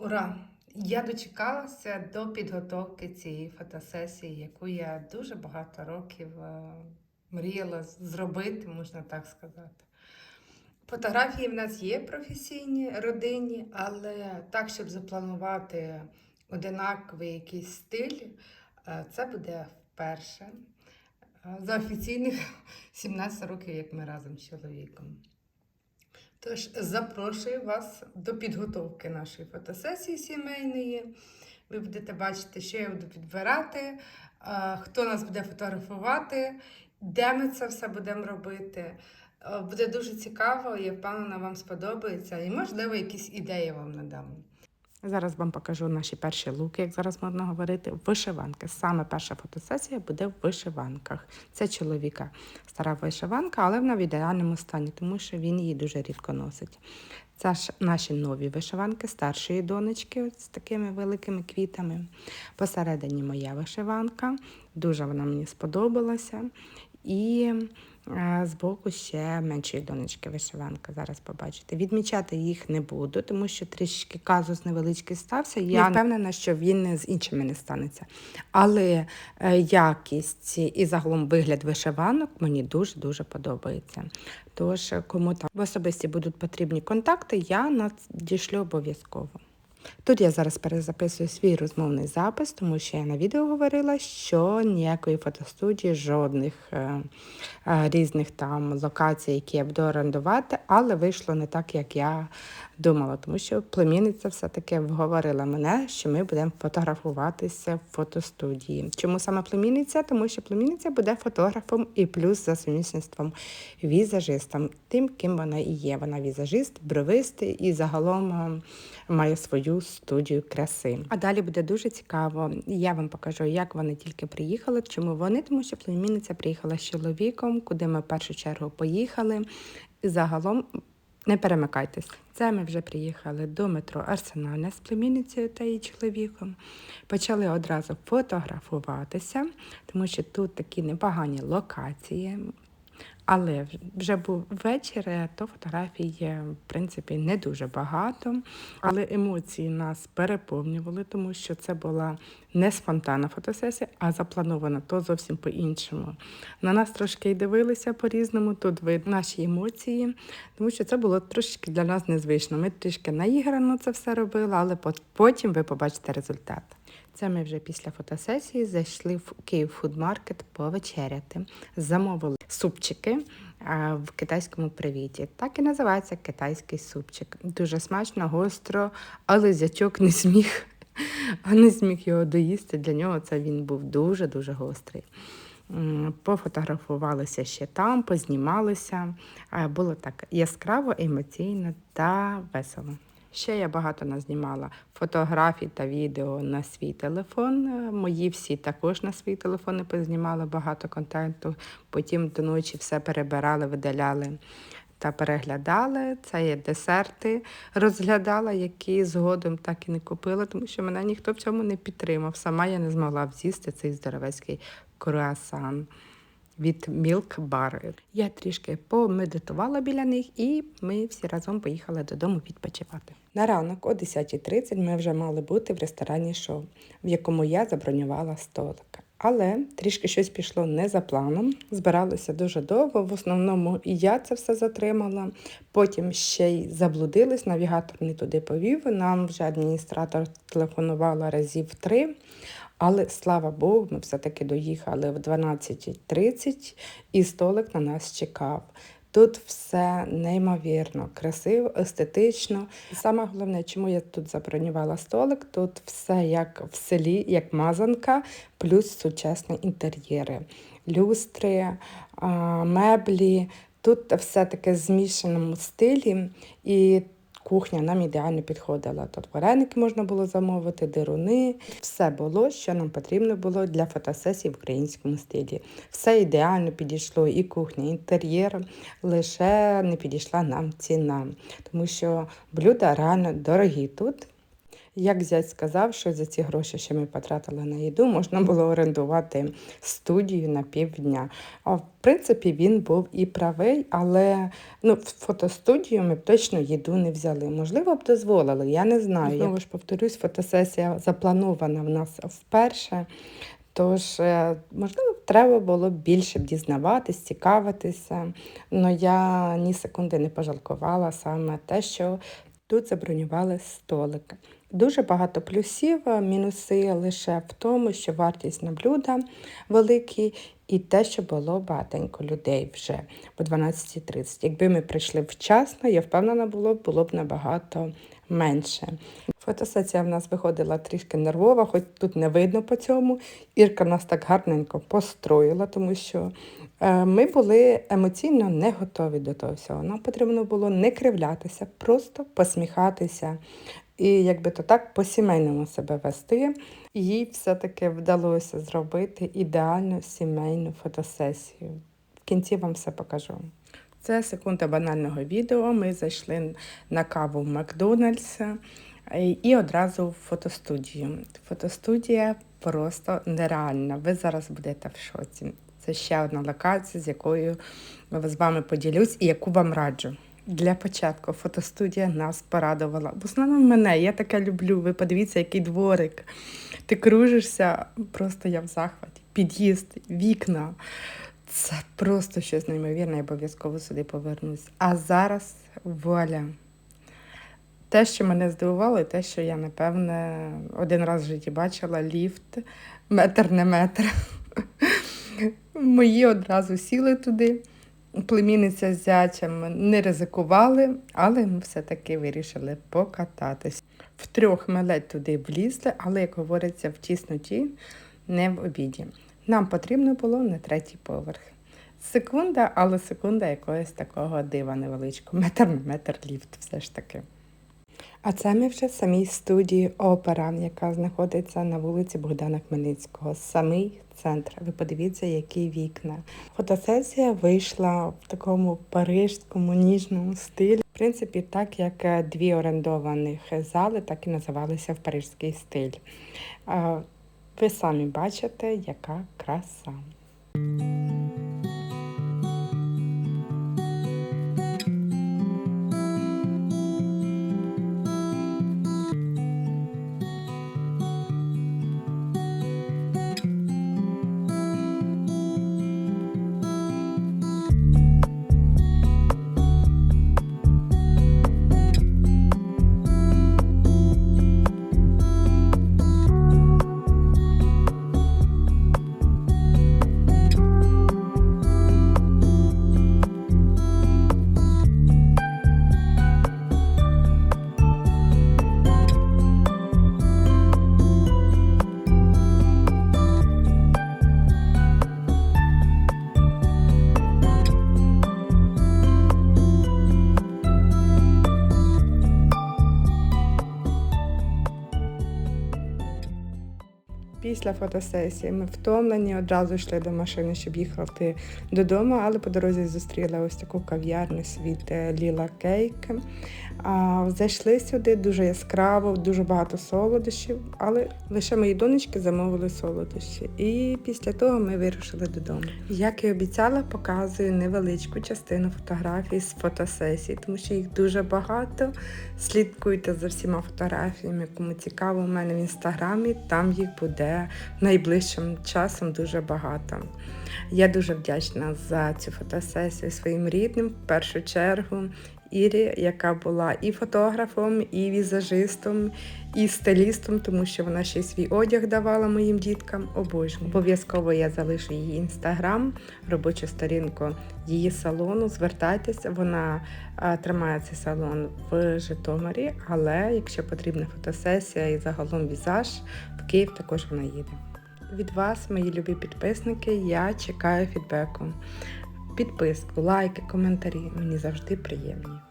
Ура! Я дочекалася до підготовки цієї фотосесії, яку я дуже багато років е, мріяла зробити, можна так сказати. Фотографії в нас є професійні, родинні, але так, щоб запланувати одинаковий якийсь стиль, е, це буде вперше. Е, За офіційних 17 років, як ми разом з чоловіком. Тож запрошую вас до підготовки нашої фотосесії сімейної. Ви будете бачити, що я буду підбирати, хто нас буде фотографувати, де ми це все будемо робити. Е, Буде дуже цікаво, я впевнена, вам сподобається і, можливо, якісь ідеї вам надам. Зараз вам покажу наші перші луки, як зараз можна говорити, вишиванки. Саме перша фотосесія буде в вишиванках. Це чоловіка стара вишиванка, але вона в ідеальному стані, тому що він її дуже рідко носить. Це ж наші нові вишиванки старшої донечки з такими великими квітами. Посередині моя вишиванка, дуже вона мені сподобалася. І збоку ще меншої донечки вишиванка. Зараз побачите. Відмічати їх не буду, тому що трішки казус невеличкий стався. Я не впевнена, що він з іншими не станеться. Але е, якість і загалом вигляд вишиванок мені дуже-дуже подобається. Тож, кому там в особисті будуть потрібні контакти, я надішлю обов'язково. Тут я зараз перезаписую свій розмовний запис, тому що я на відео говорила, що ніякої фотостудії, жодних е, е, різних там локацій, які я буду орендувати, але вийшло не так, як я думала, тому що племінниця все-таки вговорила мене, що ми будемо фотографуватися в фотостудії. Чому саме племінниця? Тому що племінниця буде фотографом і плюс за сумісництвом візажистом, тим, ким вона і є. Вона візажист, бровистий і загалом е, має свою студію краси. А далі буде дуже цікаво. Я вам покажу, як вони тільки приїхали. Чому вони? Тому що племінниця приїхала з чоловіком, куди ми в першу чергу поїхали. Загалом не перемикайтесь. Це ми вже приїхали до метро Арсенальне з племінницею та її чоловіком. Почали одразу фотографуватися, тому що тут такі непогані локації. Але вже був вечір, то фотографій, в принципі, не дуже багато. Але емоції нас переповнювали, тому що це була не спонтанна фотосесія, а запланована то зовсім по-іншому. На нас трошки й дивилися по-різному, тут видно наші емоції, тому що це було трошки для нас незвично. Ми трішки наіграно це все робили, але пот- потім ви побачите результат. Це ми вже після фотосесії зайшли в Київ фудмаркет повечеряти. Замовили супчики в китайському привіті. Так і називається китайський супчик. Дуже смачно, гостро, але зятьок не зміг, не зміг його доїсти. Для нього це він був дуже-дуже гострий. Пофотографувалися ще там, познімалися. Було так яскраво, емоційно та весело. Ще я багато назнімала фотографій та відео на свій телефон. Е, Мої всі також на свій телефон познімали багато контенту. Потім до ночі все перебирали, видаляли та переглядали. Це є десерти, розглядала, які згодом так і не купила, тому що мене ніхто в цьому не підтримав. Сама я не змогла з'їсти цей здоровецький круасан від Milk Bar. Я трішки помедитувала біля них, і ми всі разом поїхали додому відпочивати. На ранок о 10.30 ми вже мали бути в ресторані шоу, в якому я забронювала столик. Але трішки щось пішло не за планом. Збиралися дуже довго. В основному і я це все затримала. Потім ще й заблудились, навігатор не туди повів. Нам вже адміністратор телефонувала разів три. Але слава Богу, ми все-таки доїхали в 12.30 і столик на нас чекав. Тут все неймовірно, красиво, естетично. Саме головне, чому я тут забронювала столик, тут все як в селі, як мазанка, плюс сучасні інтер'єри, люстри, меблі. Тут все таке в змішаному стилі. І Кухня нам ідеально підходила. Тут вареники можна було замовити, дируни. Все було, що нам потрібно було для фотосесії в українському стилі. Все ідеально підійшло і кухня, і інтер'єр, лише не підійшла нам ціна, тому що блюда реально дорогі тут. Як зять сказав, що за ці гроші, що ми потратили на їду, можна було орендувати студію на півдня. А в принципі, він був і правий, але ну, в фотостудію ми б точно їду не взяли. Можливо, б дозволили, я не знаю. Знову ж повторюсь, фотосесія запланована в нас вперше. Тож, е, можливо, треба було більше б дізнаватись, цікавитися. Але я ні секунди не пожалкувала саме те, що тут забронювали столики. Дуже багато плюсів, мінуси лише в тому, що вартість на блюда великі, і те, що було багатенько людей вже по 12.30. Якби ми прийшли вчасно, я впевнена було, було б набагато менше. Фотосесія в нас виходила трішки нервова, хоч тут не видно по цьому. Ірка нас так гарненько построїла, тому що е, ми були емоційно не готові до того всього. Нам потрібно було не кривлятися, просто посміхатися. І якби то так по-сімейному себе вести. І їй все-таки вдалося зробити ідеальну сімейну фотосесію. В кінці вам все покажу. Це секунда банального відео. Ми зайшли на каву в Макдональдс і- і одразу в фотостудію. Фотостудія просто нереальна. Ви зараз будете в шоці. Це ще одна локація, з якою з вами поділюсь і яку вам раджу. Для початку фотостудія нас порадувала. В основному мене, я таке люблю. Ви подивіться, який дворик. Ти кружишся, просто я в захваті. Під'їзд, вікна. Це просто щось неймовірне, я обов'язково сюди повернусь. А зараз вуаля. Те, що мене здивувало, і те, що я, напевне, один раз в житті бачила ліфт, метр не метр. Мої одразу сіли туди. Племінниця з зятям не ризикували, але ми все-таки вирішили покататись. Втрьох ми ледь туди влізли, але, як говориться, в тісноті, не в обіді. Нам потрібно було на третій поверх. Секунда, але секунда якогось такого дива невеличкого. Метр на метр ліфт все ж таки. А це ми вже в самій студії опера, яка знаходиться на вулиці Богдана Хмельницького, самий центр. Ви подивіться, які вікна. Фотосесія вийшла в такому парижському ніжному стилі. В принципі, так як дві орендованих зали, так і називалися в парижський стиль. Ви самі бачите, яка краса. Після фотосесії ми втомлені, одразу йшли до машини, щоб їхати додому, але по дорозі зустріли ось таку кав'ярню світ е, Ліла Кейк. Зайшли сюди дуже яскраво, дуже багато солодощів, але лише мої донечки замовили солодощі. І після того ми вирушили додому. Як і обіцяла, показую невеличку частину фотографій з фотосесії, тому що їх дуже багато. Слідкуйте за всіма фотографіями, кому цікаво, у мене в інстаграмі, там їх буде найближчим часом дуже багато. Я дуже вдячна за цю фотосесію своїм рідним, в першу чергу. Ірі, яка була і фотографом, і візажистом, і стилістом, тому що вона ще й свій одяг давала моїм діткам. Обожнюю. Обов'язково я залишу її інстаграм, робочу сторінку її салону. Звертайтеся, вона тримає цей салон в Житомирі, але якщо потрібна фотосесія і загалом візаж, в Київ також вона їде. Від вас, мої любі підписники, я чекаю фідбеку. Підписку, лайки, коментарі мені завжди приємні.